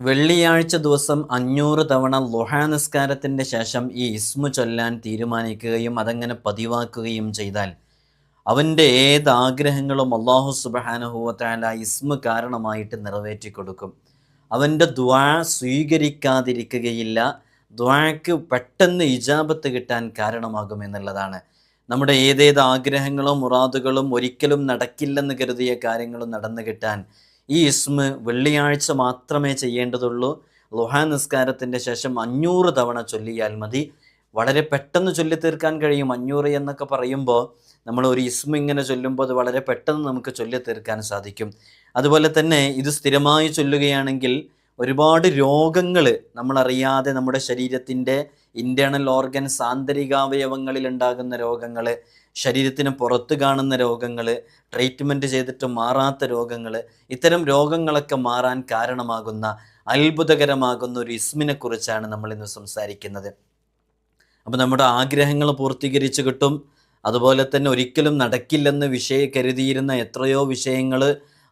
വെള്ളിയാഴ്ച ദിവസം അഞ്ഞൂറ് തവണ ലുഹാ നിസ്കാരത്തിന്റെ ശേഷം ഈ ഇസ്മു ചൊല്ലാൻ തീരുമാനിക്കുകയും അതങ്ങനെ പതിവാക്കുകയും ചെയ്താൽ അവന്റെ ഏത് ആഗ്രഹങ്ങളും അള്ളാഹു സുബഹാനഹുവത്താല ഇസ്മു കാരണമായിട്ട് നിറവേറ്റി കൊടുക്കും അവന്റെ ദ്വാ സ്വീകരിക്കാതിരിക്കുകയില്ല. ദ്വാക്ക് പെട്ടെന്ന് ഇജാബത്ത് കിട്ടാൻ കാരണമാകും എന്നുള്ളതാണ്. നമ്മുടെ ഏതേത് ആഗ്രഹങ്ങളും മുറാദുകളും ഒരിക്കലും നടക്കില്ലെന്ന് കരുതിയ കാര്യങ്ങളും നടന്നു കിട്ടാൻ ഈ ഇസ്മ് വെള്ളിയാഴ്ച മാത്രമേ ചെയ്യേണ്ടതുള്ളൂ. ലുഹാ നിസ്കാരത്തിന്റെ ശേഷം അഞ്ഞൂറ് തവണ ചൊല്ലിയാൽ മതി. വളരെ പെട്ടെന്ന് ചൊല്ലി തീർക്കാൻ കഴിയും. അഞ്ഞൂറ് എന്നൊക്കെ പറയുമ്പോൾ നമ്മൾ ഒരു ഇസ്മ ഇങ്ങനെ ചൊല്ലുമ്പോൾ അത് വളരെ പെട്ടെന്ന് നമുക്ക് ചൊല്ലി തീർക്കാൻ സാധിക്കും. അതുപോലെ തന്നെ ഇത് സ്ഥിരമായി ചൊല്ലുകയാണെങ്കിൽ ഒരുപാട് രോഗങ്ങൾ നമ്മളറിയാതെ നമ്മുടെ ശരീരത്തിന്റെ ഇന്റേർണൽ ഓർഗൻസ് ആന്തരികാവയവങ്ങളിൽ ഉണ്ടാകുന്ന രോഗങ്ങൾ ശരീരത്തിന് പുറത്ത് കാണുന്ന രോഗങ്ങൾ ട്രീറ്റ്മെന്റ് ചെയ്തിട്ട് മാറാത്ത രോഗങ്ങൾ ഇത്തരം രോഗങ്ങളൊക്കെ മാറാൻ കാരണമാകുന്ന അത്ഭുതകരമാകുന്ന ഒരു ഇസ്മിനെ കുറിച്ചാണ് നമ്മൾ ഇന്ന് സംസാരിക്കുന്നത്. അപ്പോൾ നമ്മുടെ ആഗ്രഹങ്ങൾ പൂർത്തീകരിച്ചു കിട്ടും. അതുപോലെ തന്നെ ഒരിക്കലും നടക്കില്ലെന്ന് വിഷയ കരുതിയിരുന്ന എത്രയോ വിഷയങ്ങൾ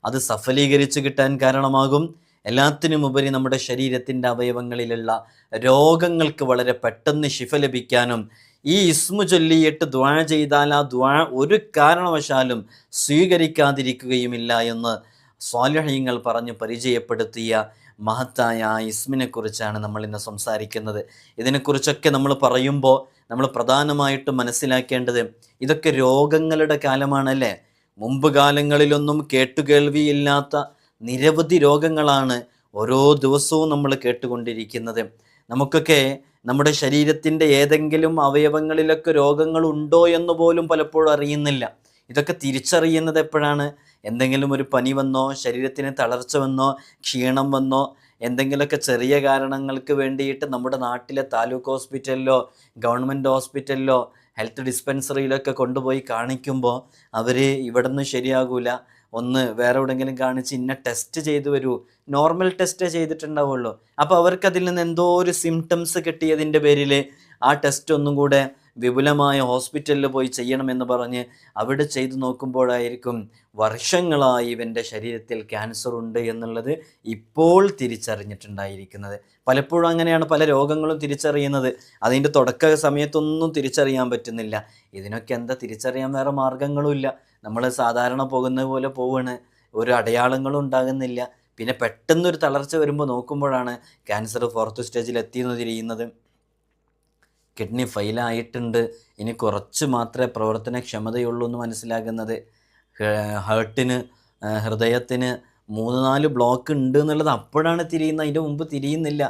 അത് സഫലീകരിച്ചു കിട്ടാൻ കാരണമാകും. എല്ലാത്തിനും ഉപരി നമ്മുടെ ശരീരത്തിന്റെ അവയവങ്ങളിലുള്ള രോഗങ്ങൾക്ക് വളരെ പെട്ടെന്ന് ശിഫ ലഭിക്കാനും ഈ ഇസ്മു ചൊല്ലിയിട്ട് ദ്വാ ചെയ്താൽ ആ ദ്വാ ഒരു കാരണവശാലും സ്വീകരിക്കാതിരിക്കുകയുമില്ല എന്ന് സ്വാലഹ്യങ്ങൾ പറഞ്ഞ് പരിചയപ്പെടുത്തിയ മഹത്തായ ആ ഇസ്മിനെക്കുറിച്ചാണ് നമ്മൾ ഇന്ന് സംസാരിക്കുന്നത്. ഇതിനെക്കുറിച്ചൊക്കെ നമ്മൾ പറയുമ്പോൾ നമ്മൾ പ്രധാനമായിട്ടും മനസ്സിലാക്കേണ്ടത് ഇതൊക്കെ രോഗങ്ങളുടെ കാലമാണല്ലേ? മുമ്പ് കാലങ്ങളിലൊന്നും കേട്ടുകേൾവിയില്ലാത്ത നിരവധി രോഗങ്ങളാണ് ഓരോ ദിവസവും നമ്മൾ കേട്ടുകൊണ്ടിരിക്കുന്നത്. നമുക്കൊക്കെ നമ്മുടെ ശരീരത്തിന്റെ ഏതെങ്കിലും അവയവങ്ങളിലൊക്കെ രോഗങ്ങളുണ്ടോ എന്ന് പോലും പലപ്പോഴും അറിയുന്നില്ല. ഇതൊക്കെ തിരിച്ചറിയുന്നത് എപ്പോഴാണ്? എന്തെങ്കിലും ഒരു പനി വന്നോ ശരീരത്തിന് തളർച്ച വന്നോ ക്ഷീണം വന്നോ എന്തെങ്കിലുമൊക്കെ ചെറിയ കാരണങ്ങൾക്ക് വേണ്ടിയിട്ട് നമ്മുടെ നാട്ടിലെ താലൂക്ക് ഹോസ്പിറ്റലിലോ ഗവൺമെന്റ് ഹോസ്പിറ്റലിലോ ഹെൽത്ത് ഡിസ്പെൻസറിയിലൊക്കെ കൊണ്ടുപോയി കാണിക്കുമ്പോൾ അവർ ഇവിടെ നിന്ന് ശരിയാകൂല ഒന്ന് വേറെ എവിടെയെങ്കിലും കാണിച്ച് ഇന്ന ടെസ്റ്റ് ചെയ്തു വരൂ. നോർമൽ ടെസ്റ്റ് ചെയ്തിട്ടുണ്ടാവുള്ളൂ. അപ്പോൾ അവർക്ക് അതിൽ നിന്ന് എന്തോ ഒരു സിംറ്റംസ് കിട്ടിയതിന്റെ പേരിൽ ആ ടെസ്റ്റ് ഒന്നും കൂടെ വിപുലമായ ഹോസ്പിറ്റലിൽ പോയി ചെയ്യണമെന്ന് പറഞ്ഞ് അവിടെ ചെയ്തു നോക്കുമ്പോഴായിരിക്കും വർഷങ്ങളായി ഇവന്റെ ശരീരത്തിൽ ക്യാൻസർ ഉണ്ട് എന്നുള്ളത് ഇപ്പോൾ തിരിച്ചറിഞ്ഞിട്ടുണ്ടായിരിക്കുന്നത്. പലപ്പോഴും അങ്ങനെയാണ് പല രോഗങ്ങളും തിരിച്ചറിയുന്നത്. അതിന്റെ തുടക്ക സമയത്തൊന്നും തിരിച്ചറിയാൻ പറ്റുന്നില്ല. ഇതിനൊക്കെ എന്താ തിരിച്ചറിയാൻ വേറെ മാർഗങ്ങളുമില്ല നമ്മൾ സാധാരണ പോകുന്നത് പോലെ പോവാണ്. ഒരു അടയാളങ്ങളും ഉണ്ടാകുന്നില്ല. പിന്നെ പെട്ടെന്നൊരു തളർച്ച വരുമ്പോൾ നോക്കുമ്പോഴാണ് ക്യാൻസർ ഫോർത്ത് സ്റ്റേജിൽ എത്തിയെന്ന് തിരിയുന്നത്. കിഡ്നി ഫെയിലായിട്ടുണ്ട് ഇനി കുറച്ച് മാത്രമേ പ്രവർത്തനക്ഷമതയുള്ളൂ എന്ന് മനസ്സിലാകുന്നത്. ഹേർട്ടിന് ഹൃദയത്തിന് മൂന്ന് നാല് ബ്ലോക്ക് ഉണ്ട് എന്നുള്ളത് അപ്പോഴാണ് തിരിയുന്നത്. അതിന്റെ മുമ്പ് തിരിയുന്നില്ല.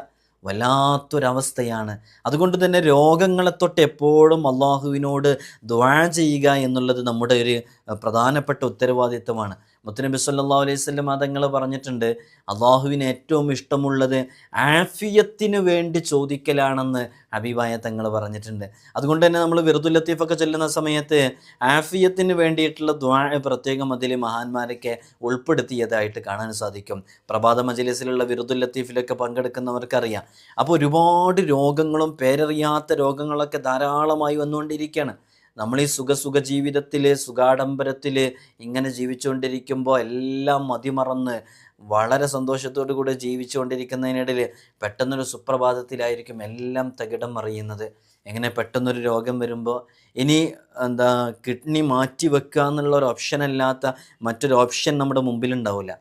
വല്ലാത്തൊരവസ്ഥയാണ്. അതുകൊണ്ട് തന്നെ രോഗങ്ങളെ തൊട്ട് എപ്പോഴും അള്ളാഹുവിനോട് ദ്വാ ചെയ്യുക എന്നുള്ളത് നമ്മുടെ ഒരു പ്രധാനപ്പെട്ട ഉത്തരവാദിത്വമാണ്. മുത്തനബി സല്ലാ അലൈഹി സ്വല്ലം തങ്ങൾ പറഞ്ഞിട്ടുണ്ട് അള്ളാഹുവിന് ഏറ്റവും ഇഷ്ടമുള്ളത് ആഫിയത്തിന് വേണ്ടി ചോദിക്കലാണെന്ന് ഹബീബായ തങ്ങൾ പറഞ്ഞിട്ടുണ്ട്. അതുകൊണ്ട് തന്നെ നമ്മൾ വിറുദുൽ ലത്തീഫൊക്കെ ചെല്ലുന്ന സമയത്ത് ആഫിയത്തിന് വേണ്ടിയിട്ടുള്ള ദ്വാ പ്രത്യേകം അതിൽ മഹാന്മാരൊക്കെ ഉൾപ്പെടുത്തിയതായിട്ട് കാണാൻ സാധിക്കും. പ്രഭാത മജലിസിലുള്ള വിറുദുൽ ലത്തീഫിലൊക്കെ പങ്കെടുക്കുന്നവർക്കറിയാം. അപ്പോൾ ഒരുപാട് രോഗങ്ങളും പേരറിയാത്ത രോഗങ്ങളൊക്കെ ധാരാളമായി വന്നുകൊണ്ടിരിക്കുകയാണ്. നമ്മൾ ഈ സുഖസുഖ ജീവിതത്തിൽ സുഖാഡംബരത്തിൽ ഇങ്ങനെ ജീവിച്ചുകൊണ്ടിരിക്കുമ്പോൾ എല്ലാം മതിമറന്ന് വളരെ സന്തോഷത്തോടു കൂടെ ജീവിച്ചുകൊണ്ടിരിക്കുന്നതിനിടയിൽ പെട്ടെന്നൊരു സുപ്രഭാതത്തിലായിരിക്കും എല്ലാം തകിടം മറിയുന്നത്. എങ്ങനെ പെട്ടെന്നൊരു രോഗം വരുമ്പോൾ ഇനി എന്താ കിഡ്നി മാറ്റി വെക്കുക എന്നുള്ള ഒരു ഓപ്ഷൻ അല്ലാത്ത മറ്റൊരു ഓപ്ഷൻ നമ്മുടെ മുമ്പിലുണ്ടാവില്ല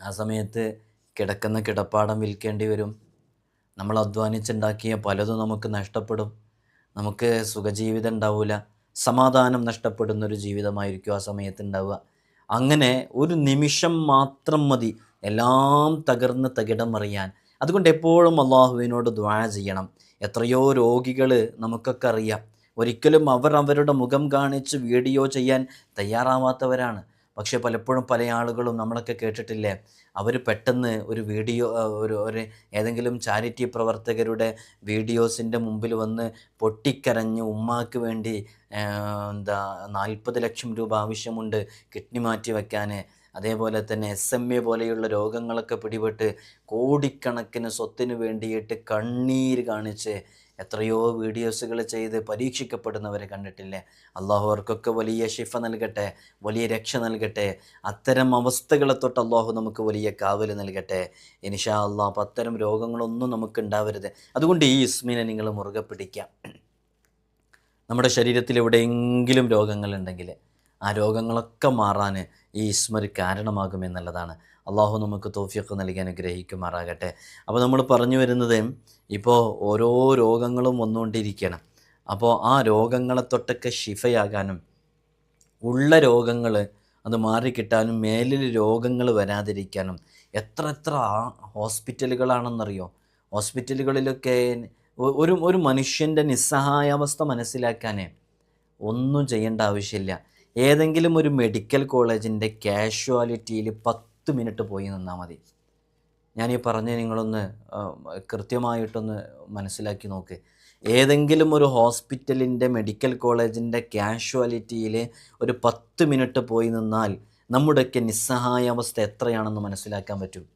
ആ സമയത്ത് കിടക്കുന്ന കിടപ്പാടം വിൽക്കേണ്ടി വരും. നമ്മൾ അധ്വാനിച്ചുണ്ടാക്കിയ പലതും നമുക്ക് നഷ്ടപ്പെടും. നമുക്ക് സുഖജീവിതം ഉണ്ടാവില്ല സമാധാനം നഷ്ടപ്പെടുന്ന ഒരു ജീവിതമായിരിക്കും ആ സമയത്ത് ഉണ്ടാവുക അങ്ങനെ ഒരു നിമിഷം മാത്രം മതി എല്ലാം തകർന്ന് തകിടം അറിയാൻ അതുകൊണ്ട് എപ്പോഴും അള്ളാഹുവിനോട് ദ്വാ ചെയ്യണം. എത്രയോ രോഗികൾ നമുക്കൊക്കെ അറിയാം. ഒരിക്കലും അവർ അവരുടെ മുഖം കാണിച്ച് വീഡിയോ ചെയ്യാൻ തയ്യാറാവാത്തവരാണ്. പക്ഷേ പലപ്പോഴും പല ആളുകളും നമ്മളൊക്കെ കേട്ടിട്ടില്ലേ? അവർ പെട്ടെന്ന് ഒരു വീഡിയോ ഒരു ഒരു ഏതെങ്കിലും ചാരിറ്റി പ്രവർത്തകരുടെ വീഡിയോസിന്റെ മുമ്പിൽ വന്ന് പൊട്ടിക്കരഞ്ഞ് ഉമ്മാക്ക് വേണ്ടി എന്താ നാൽപ്പത് ലക്ഷം രൂപ ആവശ്യമുണ്ട് കിഡ്നി മാറ്റി വയ്ക്കാൻ. അതേപോലെ തന്നെ എസ് എം എ പോലെയുള്ള രോഗങ്ങളൊക്കെ പിടിപെട്ട് കോടിക്കണക്കിന് സ്വത്തിന് വേണ്ടിയിട്ട് കണ്ണീര് കാണിച്ച് എത്രയോ വീഡിയോസുകൾ ചെയ്ത് പരീക്ഷിക്കപ്പെടുന്നവരെ കണ്ടിട്ടില്ലേ? അള്ളാഹു അവർക്കൊക്കെ വലിയ ഷിഫ നൽകട്ടെ വലിയ രക്ഷ നൽകട്ടെ. അത്തരം അവസ്ഥകളെ തൊട്ട് അള്ളാഹു നമുക്ക് വലിയ കാവൽ നൽകട്ടെ. ഇനിഷാ അള്ളാഹ് അത്തരം രോഗങ്ങളൊന്നും നമുക്ക് ഉണ്ടാവരുത്. അതുകൊണ്ട് ഈ ഇസ്മിനെ നിങ്ങൾ മുറുകെ പിടിക്കാം. നമ്മുടെ ശരീരത്തിൽ എവിടെയെങ്കിലും രോഗങ്ങളുണ്ടെങ്കിൽ ആ രോഗങ്ങളൊക്കെ മാറാൻ ഈ സ്മരി കാരണമാകും കാരണമാകുമെന്നുള്ളതാണ് അള്ളാഹു നമുക്ക് തോഫിയൊക്കെ നൽകി അനുഗ്രഹിക്കുമാറാകട്ടെ. അപ്പോൾ നമ്മൾ പറഞ്ഞു വരുന്നത് ഇപ്പോൾ ഓരോ രോഗങ്ങളും വന്നുകൊണ്ടിരിക്കണം അപ്പോൾ ആ രോഗങ്ങളെ തൊട്ടൊക്കെ ശിഫയാകാനും ഉള്ള രോഗങ്ങൾ അത് മാറിക്കിട്ടാനും മേലിൽ രോഗങ്ങൾ വരാതിരിക്കാനും എത്ര എത്ര ഹോസ്പിറ്റലുകളാണെന്നറിയോ? ഹോസ്പിറ്റലുകളിലൊക്കെ ഒരു ഒരു മനുഷ്യന്റെ നിസ്സഹായാവസ്ഥ മനസ്സിലാക്കാനേ ഒന്നും ചെയ്യേണ്ട ആവശ്യമില്ല. ഏതെങ്കിലും ഒരു മെഡിക്കൽ കോളേജിന്റെ കാഷ്വാലിറ്റിയിൽ പത്ത് മിനിറ്റ് പോയി നിന്നാൽ മതി. ഞാൻ ഈ പറഞ്ഞ് നിങ്ങളൊന്ന് കൃത്യമായിട്ടൊന്ന് മനസ്സിലാക്കി നോക്ക്. ഏതെങ്കിലും ഒരു ഹോസ്പിറ്റലിന്റെ മെഡിക്കൽ കോളേജിന്റെ കാഷ്വാലിറ്റിയിൽ ഒരു പത്ത് മിനിറ്റ് പോയി നിന്നാൽ നമ്മുടെയൊക്കെ നിസ്സഹായാവസ്ഥ എത്രയാണെന്ന് മനസ്സിലാക്കാൻ പറ്റും.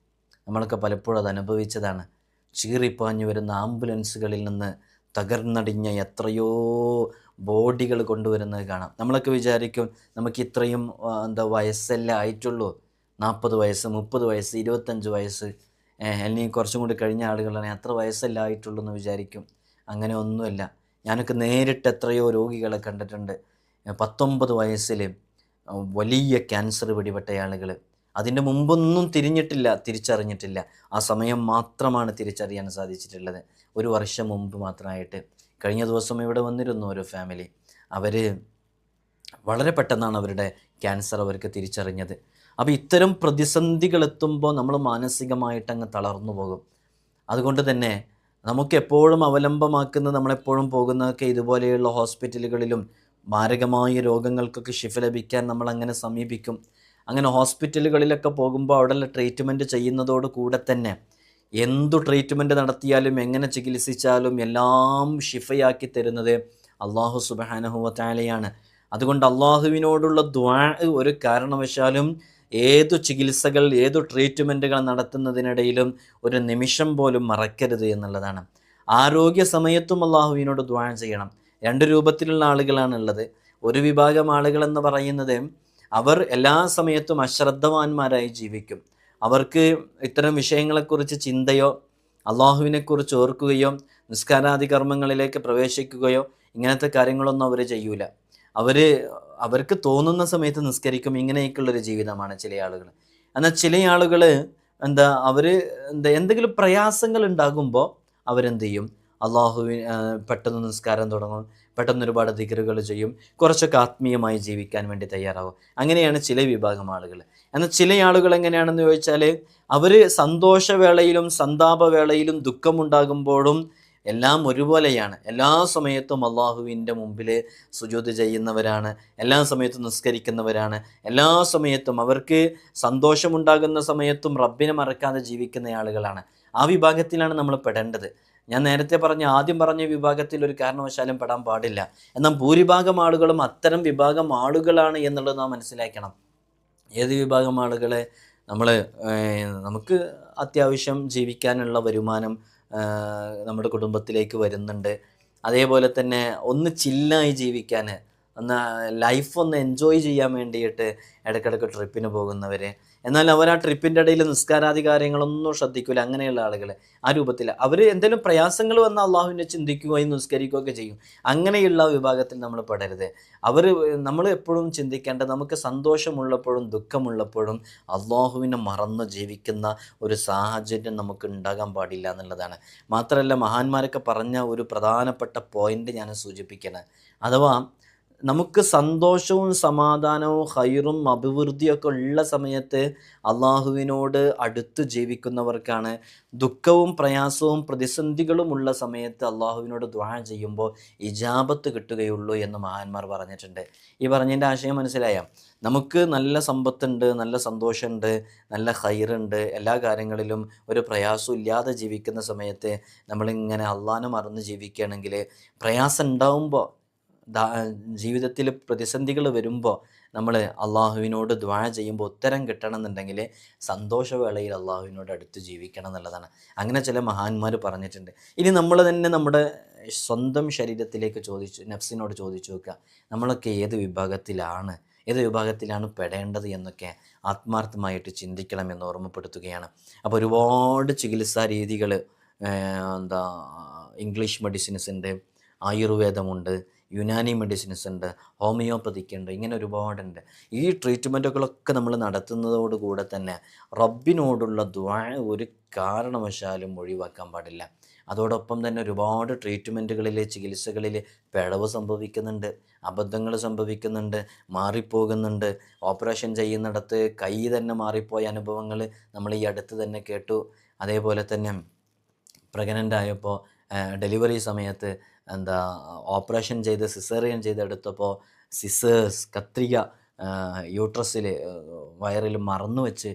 നമ്മളൊക്കെ പലപ്പോഴും അത് അനുഭവിച്ചതാണ്. ചീറിപ്പാഞ്ഞു വരുന്ന ആംബുലൻസുകളിൽ നിന്ന് തകർന്നടിഞ്ഞ എത്രയോ ബോഡികൾ കൊണ്ടുവരുന്നത് കാണാം. നമ്മളൊക്കെ വിചാരിക്കും നമുക്ക് ഇത്രയും എന്താ വയസ്സല്ലേ ആയിട്ടുള്ളൂ. നാൽപ്പത് വയസ്സ് മുപ്പത് വയസ്സ് ഇരുപത്തഞ്ച് വയസ്സ്. അല്ലെങ്കിൽ കുറച്ചും കൂടി കഴിഞ്ഞ ആളുകളാണെങ്കിൽ അത്ര വയസ്സല്ല ആയിട്ടുള്ളൂ എന്ന് വിചാരിക്കും. അങ്ങനെ ഒന്നുമല്ല. ഞാനൊക്കെ നേരിട്ട് എത്രയോ രോഗികളെ കണ്ടിട്ടുണ്ട്. പത്തൊമ്പത് വയസ്സിൽ വലിയ ക്യാൻസർ പിടിപെട്ട ആളുകൾ അതിന്റെ മുമ്പൊന്നും തിരിഞ്ഞിട്ടില്ല തിരിച്ചറിഞ്ഞിട്ടില്ല. ആ സമയം മാത്രമാണ് തിരിച്ചറിയാൻ സാധിച്ചിട്ടുള്ളത്. ഒരു വർഷം മുമ്പ് മാത്രമായിട്ട്. കഴിഞ്ഞ ദിവസം ഇവിടെ വന്നിരുന്നു ഒരു ഫാമിലി അവർ വളരെ പെട്ടെന്നാണ് അവരുടെ ക്യാൻസർ അവർക്ക് തിരിച്ചറിഞ്ഞത്. അപ്പോൾ ഇത്തരം പ്രതിസന്ധികൾ എത്തുമ്പോൾ നമ്മൾ മാനസികമായിട്ട് അങ്ങ് തളർന്നു പോകും. അതുകൊണ്ട് തന്നെ നമുക്കെപ്പോഴും അവലംബമാക്കുന്ന നമ്മളെപ്പോഴും പോകുന്നതൊക്കെ ഇതുപോലെയുള്ള ഹോസ്പിറ്റലുകളിലും മാരകമായ രോഗങ്ങൾക്കൊക്കെ ശിഫ ലഭിക്കാൻ നമ്മൾ അങ്ങനെ സമീപിക്കും. അങ്ങനെ ഹോസ്പിറ്റലുകളിലൊക്കെ പോകുമ്പോൾ അവിടെയുള്ള ട്രീറ്റ്മെന്റ് ചെയ്യുന്നതോട് കൂടെ തന്നെ എന്തു ട്രീറ്റ്മെന്റ് നടത്തിയാലും എങ്ങനെ ചികിത്സിച്ചാലും എല്ലാം ഷിഫയാക്കി തരുന്നത് അള്ളാഹു സുബാനഹുവത്താലയാണ് അതുകൊണ്ട് അള്ളാഹുവിനോടുള്ള ദ്വാ ഒരു കാരണവശാലും ഏതു ചികിത്സകൾ ഏതു ട്രീറ്റ്മെന്റുകൾ നടത്തുന്നതിനിടയിലും ഒരു നിമിഷം പോലും മറക്കരുത് എന്നുള്ളതാണ്. ആരോഗ്യ സമയത്തും അള്ളാഹുവിനോട് ദ്വാ ചെയ്യണം. രണ്ട് രൂപത്തിലുള്ള ആളുകളാണുള്ളത് ഒരു വിഭാഗം ആളുകളെന്ന് പറയുന്നത് അവർ എല്ലാ സമയത്തും അശ്രദ്ധവാന്മാരായി ജീവിക്കും. അവർക്ക് ഇത്തരം വിഷയങ്ങളെക്കുറിച്ച് ചിന്തയോ അള്ളാഹുവിനെക്കുറിച്ച് ഓർക്കുകയോ നിസ്കാരാദി കർമ്മങ്ങളിലേക്ക് പ്രവേശിക്കുകയോ ഇങ്ങനത്തെ കാര്യങ്ങളൊന്നും അവർ ചെയ്യൂല. അവർ അവർക്ക് തോന്നുന്ന സമയത്ത് നിസ്കരിക്കും. ഇങ്ങനെയൊക്കെയുള്ളൊരു ജീവിതമാണ് ചില ആളുകൾ. എന്നാൽ ചില ആളുകൾ എന്താ അവർ എന്താ എന്തെങ്കിലും പ്രയാസങ്ങൾ ഉണ്ടാകുമ്പോൾ അവരെന്ത് ചെയ്യും? അള്ളാഹുവി ആ, പെട്ടെന്ന് നിസ്കാരം തുടങ്ങും. പെട്ടെന്ന് ഒരുപാട് ദിഗറുകൾ ചെയ്യും. കുറച്ചൊക്കെ ആത്മീയമായി ജീവിക്കാൻ വേണ്ടി തയ്യാറാവും. അങ്ങനെയാണ് ചില വിഭാഗം ആളുകൾ. എന്നാൽ ചില ആളുകൾ എങ്ങനെയാണെന്ന് ചോദിച്ചാൽ അവർ സന്തോഷവേളയിലും സന്താപവേളയിലും ദുഃഖമുണ്ടാകുമ്പോഴും എല്ലാം ഒരുപോലെയാണ്. എല്ലാ സമയത്തും അള്ളാഹുവിന്റെ മുമ്പിൽ സുജൂത് ചെയ്യുന്നവരാണ്. എല്ലാ സമയത്തും നിസ്കരിക്കുന്നവരാണ്. എല്ലാ സമയത്തും അവർക്ക് സന്തോഷമുണ്ടാകുന്ന സമയത്തും റബ്ബിനെ മറക്കാതെ ജീവിക്കുന്ന ആളുകളാണ്. ആ വിഭാഗത്തിലാണ് നമ്മൾ പെടേണ്ടത്. ഞാൻ നേരത്തെ പറഞ്ഞ ആദ്യം പറഞ്ഞ വിഭാഗത്തിൽ ഒരു കാരണവശാലും പെടാൻ പാടില്ല. എന്നാൽ ഭൂരിഭാഗം ആളുകളും അത്തരം വിഭാഗം ആളുകളാണ് എന്നുള്ളത് നാം മനസ്സിലാക്കണം. ഏത് വിഭാഗം ആളുകളെ നമ്മൾ നമുക്ക് അത്യാവശ്യം ജീവിക്കാനുള്ള വരുമാനം നമ്മുടെ കുടുംബത്തിലേക്ക് വരുന്നുണ്ട്. അതേപോലെ തന്നെ ഒന്ന് ചില്ലായി ജീവിക്കാൻ ഒന്ന് ലൈഫ് ഒന്ന് എൻജോയ് ചെയ്യാൻ വേണ്ടിയിട്ട് ഇടയ്ക്കിടയ്ക്ക് ട്രിപ്പിന് പോകുന്നവർ എന്നാൽ അവർ ആ ട്രിപ്പിന്റെ ഇടയിൽ നിസ്കാരാദി കാര്യങ്ങളൊന്നും ശ്രദ്ധിക്കില്ല അങ്ങനെയുള്ള ആളുകൾ ആ രൂപത്തിൽ അവർ എന്തെങ്കിലും പ്രയാസങ്ങൾ വന്നാൽ അള്ളാഹുവിനെ ചിന്തിക്കുകയും നിസ്കരിക്കുകയൊക്കെ ചെയ്യും. അങ്ങനെയുള്ള വിഭാഗത്തിൽ നമ്മൾ പെടരുത്. അവർ നമ്മൾ എപ്പോഴും ചിന്തിക്കേണ്ട നമുക്ക് സന്തോഷമുള്ളപ്പോഴും ദുഃഖമുള്ളപ്പോഴും അള്ളാഹുവിനെ മറന്ന് ജീവിക്കുന്ന ഒരു സാഹചര്യം നമുക്ക് ഉണ്ടാകാൻ പാടില്ല എന്നുള്ളതാണ്. മാത്രമല്ല മഹാന്മാരൊക്കെ പറഞ്ഞ ഒരു പ്രധാനപ്പെട്ട പോയിന്റ് ഞാൻ സൂചിപ്പിക്കുന്നത് അഥവാ നമുക്ക് സന്തോഷവും സമാധാനവും ഹൈറും അഭിവൃദ്ധിയൊക്കെ ഉള്ള സമയത്ത് അള്ളാഹുവിനോട് അടുത്ത് ജീവിക്കുന്നവർക്കാണ് ദുഃഖവും പ്രയാസവും പ്രതിസന്ധികളും ഉള്ള സമയത്ത് അള്ളാഹുവിനോട് ദ്വാ ചെയ്യുമ്പോൾ ഇജാബത്ത് കിട്ടുകയുള്ളൂ എന്ന് മഹാന്മാർ പറഞ്ഞിട്ടുണ്ട്. ഈ പറഞ്ഞതിന്റെ ആശയം മനസ്സിലായോ? നമുക്ക് നല്ല സമ്പത്തുണ്ട് നല്ല സന്തോഷമുണ്ട് നല്ല ഹൈറുണ്ട് എല്ലാ കാര്യങ്ങളിലും ഒരു പ്രയാസവും ഇല്ലാതെ ജീവിക്കുന്ന സമയത്ത് നമ്മളിങ്ങനെ അള്ളാഹനെ മറന്ന് ജീവിക്കുകയാണെങ്കിൽ പ്രയാസം ഉണ്ടാവുമ്പോൾ ജീവിതത്തിൽ പ്രതിസന്ധികൾ വരുമ്പോൾ നമ്മൾ അള്ളാഹുവിനോട് ദ്വാ ചെയ്യുമ്പോൾ ഉത്തരം കിട്ടണമെന്നുണ്ടെങ്കിൽ സന്തോഷവേളയിൽ അള്ളാഹുവിനോട് അടുത്ത് ജീവിക്കണം എന്നുള്ളതാണ്. അങ്ങനെ ചില മഹാന്മാർ പറഞ്ഞിട്ടുണ്ട്. ഇനി നമ്മൾ തന്നെ നമ്മുടെ സ്വന്തം ശരീരത്തിലേക്ക് ചോദിച്ചു നഫ്സിനോട് ചോദിച്ചു നോക്കുക. നമ്മളൊക്കെ ഏത് വിഭാഗത്തിലാണ് ഏത് വിഭാഗത്തിലാണ് പെടേണ്ടത് എന്നൊക്കെ ആത്മാർത്ഥമായിട്ട് ചിന്തിക്കണമെന്ന് ഓർമ്മപ്പെടുത്തുകയാണ്. അപ്പോൾ ഒരുപാട് ചികിത്സാ രീതികൾ എന്താ ഇംഗ്ലീഷ് മെഡിസിൻസ് ഉണ്ട് ആയുർവേദമുണ്ട് യുനാനി മെഡിസിൻസ് ഉണ്ട് ഹോമിയോപ്പതിക്ക് ഉണ്ട് ഇങ്ങനെ ഒരുപാടുണ്ട്. ഈ ട്രീറ്റ്മെന്റുകളൊക്കെ നമ്മൾ നടത്തുന്നതോടുകൂടെ തന്നെ റബ്ബിനോടുള്ള ദ്വാ ഒരു കാരണവശാലും ഒഴിവാക്കാൻ പാടില്ല. അതോടൊപ്പം തന്നെ ഒരുപാട് ട്രീറ്റ്മെന്റുകളിൽ ചികിത്സകളിൽ പിഴവ് സംഭവിക്കുന്നുണ്ട് അബദ്ധങ്ങൾ സംഭവിക്കുന്നുണ്ട് മാറിപ്പോകുന്നുണ്ട്. ഓപ്പറേഷൻ ചെയ്യുന്നിടത്ത് കൈ തന്നെ മാറിപ്പോയ അനുഭവങ്ങൾ നമ്മൾ ഈ അടുത്ത് തന്നെ കേട്ടു. അതേപോലെ തന്നെ പ്രഗ്നന്റ് ആയപ്പോൾ ഡെലിവറി സമയത്ത് എന്താ ഓപ്പറേഷൻ ചെയ്ത് സിസേറിയൻ ചെയ്തെടുത്തപ്പോൾ സിസേഴ്സ് കത്രിക യൂട്രസിൽ വയറിൽ മറന്നു വെച്ച്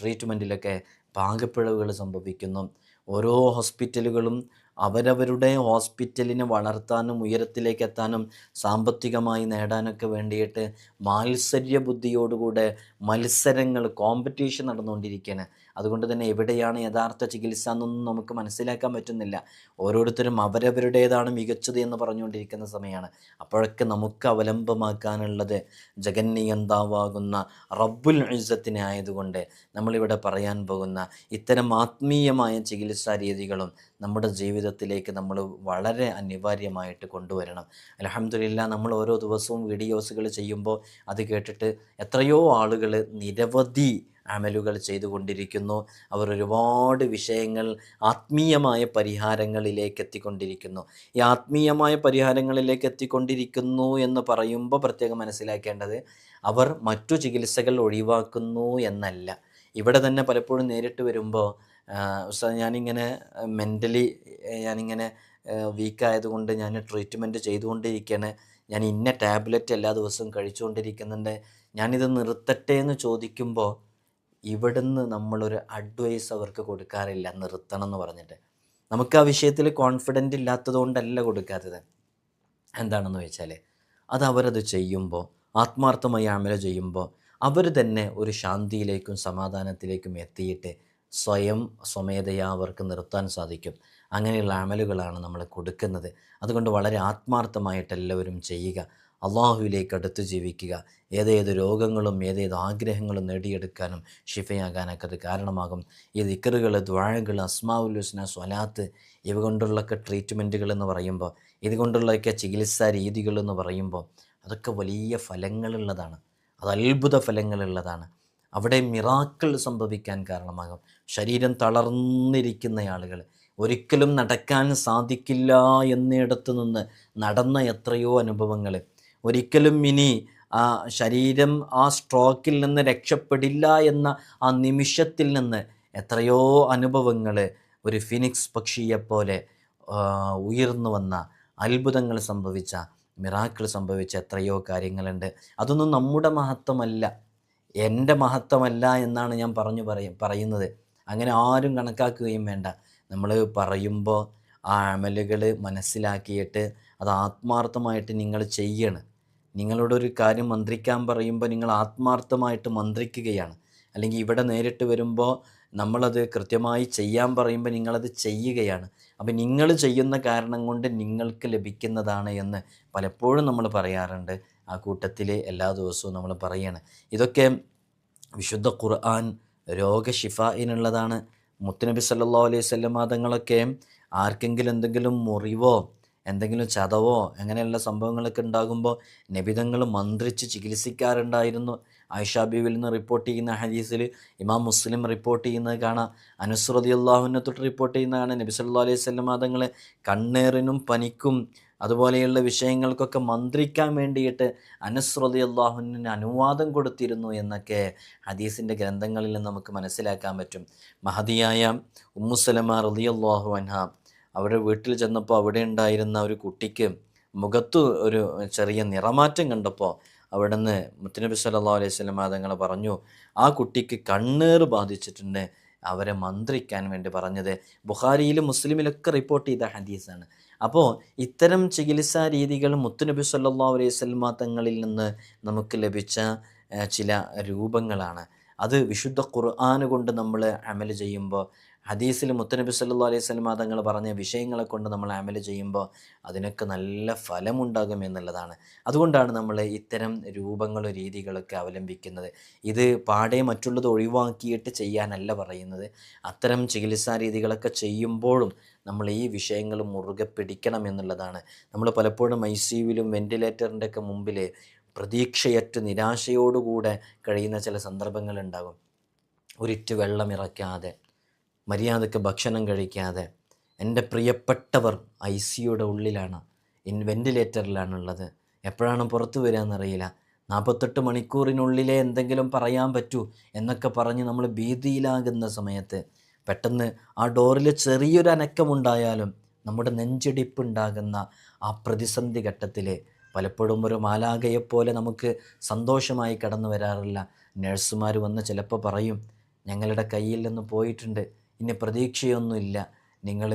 ട്രീറ്റ്മെന്റിലൊക്കെ പാകപ്പിഴവുകൾ സംഭവിക്കുന്നു. ഓരോ ഹോസ്പിറ്റലുകളും അവരവരുടെ ഹോസ്പിറ്റലിനെ വളർത്താനും ഉയരത്തിലേക്ക് എത്താനും സാമ്പത്തികമായി നേടാനൊക്കെ വേണ്ടിയിട്ട് മാത്സര്യ ബുദ്ധിയോടുകൂടെ മത്സരങ്ങൾ കോമ്പറ്റീഷൻ നടന്നുകൊണ്ടിരിക്കുകയാണ് അതുകൊണ്ട് തന്നെ എവിടെയാണ് യഥാർത്ഥ ചികിത്സ എന്നൊന്നും നമുക്ക് മനസ്സിലാക്കാൻ പറ്റുന്നില്ല. ഓരോരുത്തരും അവരവരുടേതാണ് മികച്ചത് എന്ന് പറഞ്ഞുകൊണ്ടിരിക്കുന്ന സമയമാണ് അപ്പോഴൊക്കെ നമുക്ക് അവലംബമാക്കാനുള്ളത് ജഗന്നിയന്താവാകുന്ന റബ്ബുൽ ഇസത്തിനെ ആയതുകൊണ്ട് നമ്മളിവിടെ പറയാൻ പോകുന്ന ഇത്തരം ആത്മീയമായ ചികിത്സാ രീതികളും നമ്മുടെ ജീവിതത്തിലേക്ക് നമ്മൾ വളരെ അനിവാര്യമായിട്ട് കൊണ്ടുവരണം. അലഹമില്ല നമ്മൾ ഓരോ ദിവസവും വീഡിയോസുകൾ ചെയ്യുമ്പോൾ അത് കേട്ടിട്ട് എത്രയോ ആളുകൾ നിരവധി അമലുകൾ ചെയ്തുകൊണ്ടിരിക്കുന്നു. അവർ ഒരുപാട് വിഷയങ്ങൾ ആത്മീയമായ പരിഹാരങ്ങളിലേക്ക് എത്തിക്കൊണ്ടിരിക്കുന്നു. ഈ ആത്മീയമായ പരിഹാരങ്ങളിലേക്ക് എത്തിക്കൊണ്ടിരിക്കുന്നു എന്ന് പറയുമ്പോൾ പ്രത്യേകം മനസ്സിലാക്കേണ്ടത് അവർ മറ്റു ചികിത്സകൾ ഒഴിവാക്കുന്നു എന്നല്ല. ഇവിടെ തന്നെ പലപ്പോഴും നേരിട്ട് വരുമ്പോൾ ഞാനിങ്ങനെ മെന്റലി ഞാനിങ്ങനെ വീക്കായതുകൊണ്ട് ഞാൻ ട്രീറ്റ്മെന്റ് ചെയ്തുകൊണ്ടിരിക്കുകയാണ് ഞാൻ ഇന്ന ടാബ്ലറ്റ് എല്ലാ ദിവസവും കഴിച്ചുകൊണ്ടിരിക്കുന്നുണ്ട്. ഞാനിത് നിർത്തട്ടെ എന്ന് ചോദിക്കുമ്പോൾ ഇവിടുന്ന് നമ്മളൊരു അഡ്വൈസ് അവർക്ക് കൊടുക്കാറില്ല നിർത്തണം എന്ന് പറഞ്ഞിട്ട്. നമുക്ക് ആ വിഷയത്തിൽ കോൺഫിഡന്റ് ഇല്ലാത്തതുകൊണ്ടല്ല കൊടുക്കാത്തത്. എന്താണെന്ന് വെച്ചാൽ അത് അവരത് ചെയ്യുമ്പോൾ ആത്മാർത്ഥമായി അമല ചെയ്യുമ്പോൾ അവർ തന്നെ ഒരു ശാന്തിയിലേക്കും സമാധാനത്തിലേക്കും എത്തിയിട്ട് സ്വയം സ്വമേധയാ അവർക്ക് നിർത്താൻ സാധിക്കും. അങ്ങനെയുള്ള അമലുകളാണ് നമ്മൾ കൊടുക്കുന്നത്. അതുകൊണ്ട് വളരെ ആത്മാർത്ഥമായിട്ട് എല്ലാവരും ചെയ്യുക. അള്ളാഹുവിലേക്ക് അടുത്ത് ജീവിക്കുക. ഏതേത് രോഗങ്ങളും ഏതേത് ആഗ്രഹങ്ങളും നേടിയെടുക്കാനും ഷിഫയാകാനൊക്കെ അത് കാരണമാകും. ഈ ദിക്കറുകൾ ദ്വാഴകൾ അസ്മാവുലുസ്ന സ്വലാത്ത് ഇവ കൊണ്ടുള്ളൊക്കെ ട്രീറ്റ്മെന്റുകൾ എന്ന് പറയുമ്പോൾ ഇതുകൊണ്ടുള്ളൊക്കെ ചികിത്സാ രീതികൾ എന്ന് പറയുമ്പോൾ അതൊക്കെ വലിയ ഫലങ്ങളുള്ളതാണ്. അത് അത്ഭുത ഫലങ്ങളുള്ളതാണ്. അവിടെ മിറാക്കൾ സംഭവിക്കാൻ കാരണമാകും. ശരീരം തളർന്നിരിക്കുന്ന ആളുകൾ ഒരിക്കലും നടക്കാൻ സാധിക്കില്ല എന്നിടത്തു നിന്ന് നടന്ന എത്രയോ അനുഭവങ്ങൾ ഒരിക്കലും ഇനി ആ ശരീരം ആ സ്ട്രോക്കിൽ നിന്ന് രക്ഷപ്പെടില്ല എന്ന ആ നിമിഷത്തിൽ നിന്ന് എത്രയോ അനുഭവങ്ങൾ ഒരു ഫിനിക്സ് പക്ഷിയെപ്പോലെ ഉയർന്നു വന്ന അത്ഭുതങ്ങൾ സംഭവിച്ച മിറാക്കിൾ സംഭവിച്ച എത്രയോ കാര്യങ്ങളുണ്ട്. അതൊന്നും നമ്മുടെ മഹത്വമല്ല. എന്റെ മഹത്വമല്ല എന്നാണ് ഞാൻ പറഞ്ഞു പറയും പറയുന്നത്. അങ്ങനെ ആരും കണക്കാക്കുകയും വേണ്ട. നമ്മൾ പറയുമ്പോൾ ആ അമലുകൾ മനസ്സിലാക്കിയിട്ട് അത് ആത്മാർത്ഥമായിട്ട് നിങ്ങൾ ചെയ്യണം. നിങ്ങളോടൊരു കാര്യം മന്ത്രിക്കാൻ പറയുമ്പോൾ നിങ്ങൾ ആത്മാർത്ഥമായിട്ട് മന്ത്രിക്കുകയാണ്. അല്ലെങ്കിൽ ഇവിടെ നേരിട്ട് വരുമ്പോൾ നമ്മളത് കൃത്യമായി ചെയ്യാൻ പറയുമ്പോൾ നിങ്ങളത് ചെയ്യുകയാണ്. അപ്പോൾ നിങ്ങൾ ചെയ്യുന്ന കാരണം കൊണ്ട് നിങ്ങൾക്ക് ലഭിക്കുന്നതാണ് എന്ന് പലപ്പോഴും നമ്മൾ പറയാറുണ്ട്. ആ കൂട്ടത്തിൽ എല്ലാ ദിവസവും നമ്മൾ പറയാണ്. ഇതൊക്കെ വിശുദ്ധ ഖുർആൻ രോഗശിഫയിനുള്ളതാണ് മുത്തുനബി സല്ലാ അലൈഹി സ്വല്ലം തങ്ങളൊക്കെ ആർക്കെങ്കിലും എന്തെങ്കിലും മുറിവോ എന്തെങ്കിലും ചതവോ അങ്ങനെയുള്ള സംഭവങ്ങളൊക്കെ ഉണ്ടാകുമ്പോൾ നബിതങ്ങൾ മന്ത്രിച്ച് ചികിത്സിക്കാറുണ്ടായിരുന്നു. ആയിഷ ബീവിൽ നിന്ന് റിപ്പോർട്ട് ചെയ്യുന്ന ഹദീസിൽ ഇമാം മുസ്ലിം റിപ്പോർട്ട് ചെയ്യുന്നത് കാണാം. അനുസ്രതി അള്ളാഹുവിനെ തൊട്ട് റിപ്പോർട്ട് ചെയ്യുന്ന കാണാം നബി സല്ലാ അലൈഹി തങ്ങൾ കണ്ണേറിനും പനിക്കും അതുപോലെയുള്ള വിഷയങ്ങൾക്കൊക്കെ മന്ത്രിക്കാൻ വേണ്ടിയിട്ട് അനുസ്രതി അള്ളാഹുവിന് അനുവാദം കൊടുത്തിരുന്നു എന്നൊക്കെ ഹദീസിന്റെ ഗ്രന്ഥങ്ങളിൽ നമുക്ക് മനസ്സിലാക്കാൻ പറ്റും. മഹതിയായ ഉമ്മുസലമ അള്ളാഹു അൻഹ അവരുടെ വീട്ടിൽ ചെന്നപ്പോൾ അവിടെ ഉണ്ടായിരുന്ന ഒരു കുട്ടിക്ക് മുഖത്ത് ഒരു ചെറിയ നിറമാറ്റം കണ്ടപ്പോൾ അവിടെ നിന്ന് മുത്തനബി സല്ലാ അലൈഹി സ്വലം തങ്ങൾ പറഞ്ഞു ആ കുട്ടിക്ക് കണ്ണേറ് ബാധിച്ചിട്ടുണ്ട്. അവരെ മന്ത്രിക്കാൻ വേണ്ടി പറഞ്ഞത് ബുഖാരിയിലും മുസ്ലിമിലൊക്കെ റിപ്പോർട്ട് ചെയ്ത ഹദീസാണ് അപ്പോൾ ഇത്തരം ചികിത്സാ രീതികൾ മുത്തുനബി സല്ലാ അലൈഹി സ്വൽമ തങ്ങളിൽ നിന്ന് നമുക്ക് ലഭിച്ച ചില രൂപങ്ങളാണ്. അത് വിശുദ്ധ ഖുർആൻ കൊണ്ട് നമ്മൾ അമൽ ചെയ്യുമ്പോൾ ഹദീസിൽ മുത്തനബി സല്ലു അലൈഹി സ്വലമ തങ്ങൾ പറഞ്ഞ വിഷയങ്ങളെ കൊണ്ട് നമ്മൾ അമൽ ചെയ്യുമ്പോൾ അതിനൊക്കെ നല്ല ഫലമുണ്ടാകും എന്നുള്ളതാണ്. അതുകൊണ്ടാണ് നമ്മൾ ഇത്തരം രൂപങ്ങളും രീതികളൊക്കെ അവലംബിക്കുന്നത്. ഇത് പാടെ മറ്റുള്ളത് ഒഴിവാക്കിയിട്ട് ചെയ്യാനല്ല പറയുന്നത്. അത്തരം ചികിത്സാ രീതികളൊക്കെ ചെയ്യുമ്പോഴും നമ്മൾ ഈ വിഷയങ്ങൾ മുറുകെ പിടിക്കണം എന്നുള്ളതാണ്. നമ്മൾ പലപ്പോഴും ഐ സി യുവിലും വെന്റിലേറ്ററിന്റെ ഒക്കെ മുമ്പിൽ പ്രതീക്ഷയറ്റ് നിരാശയോടുകൂടെ കഴിയുന്ന ചില സന്ദർഭങ്ങളുണ്ടാകും. ഒരിറ്റ് വെള്ളം മര്യാദയ്ക്ക് ഭക്ഷണം കഴിക്കാതെ എന്റെ പ്രിയപ്പെട്ടവർ ഐ സിയുടെ ഉള്ളിലാണ് ഇൻ വെന്റിലേറ്ററിലാണുള്ളത് എപ്പോഴാണ് പുറത്തു വരികയെന്നറിയില്ല നാൽപ്പത്തെട്ട് മണിക്കൂറിനുള്ളിലെ എന്തെങ്കിലും പറയാൻ പറ്റൂ എന്നൊക്കെ പറഞ്ഞ് നമ്മൾ ഭീതിയിലാകുന്ന സമയത്ത് പെട്ടെന്ന് ആ ഡോറിൽ ചെറിയൊരു അനക്കമുണ്ടായാലും നമ്മുടെ നെഞ്ചിടിപ്പുണ്ടാകുന്ന ആ പ്രതിസന്ധി ഘട്ടത്തിൽ പലപ്പോഴും ഒരു മാലാകയെപ്പോലെ നമുക്ക് സന്തോഷമായി കടന്നു വരാറില്ല. നഴ്സുമാർ വന്ന് ചിലപ്പോൾ പറയും ഞങ്ങളുടെ കയ്യിൽ നിന്ന് പോയിട്ടുണ്ട്. ഇനി പ്രതീക്ഷയൊന്നുമില്ല. നിങ്ങൾ